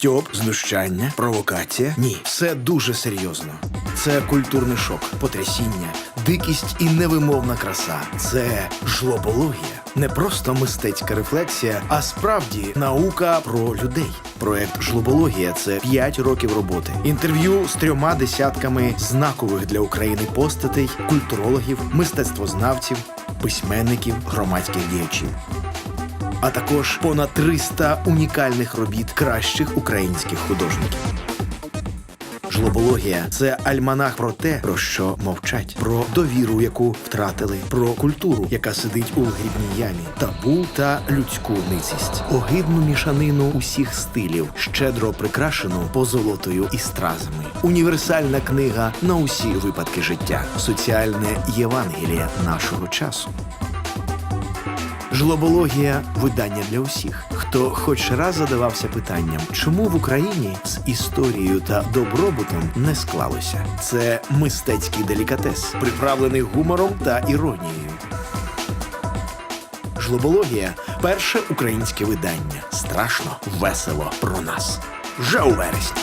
Стьоп, знущання, провокація. Ні, все дуже серйозно. Це культурний шок, потрясіння, дикість і невимовна краса. Це жлобологія. Не просто мистецька рефлексія, а справді наука про людей. Проект Жлобологія це 5 років роботи. Інтерв'ю з трьома десятками знакових для України постатей, культурологів, мистецтвознавців, письменників, громадських діячів а також понад 300 унікальних робіт кращих українських художників. Жлобологія це альманах про те, про що мовчать, про довіру, яку втратили, про культуру, яка сидить у грібній ямі, табу та людську ницість, огидну мішанину усіх стилів, щедро прикрашену позолотою і стразами. Універсальна книга на усі випадки життя, соціальне Євангеліє нашого часу. Жлобологія видання для усіх, хто хоч раз задавався питанням, чому в Україні з історією та добробутом не склалося. Це мистецький делікатес, приправлений гумором та іронією. Жлобологія перше українське видання. Страшно весело про нас. Вже у вересні.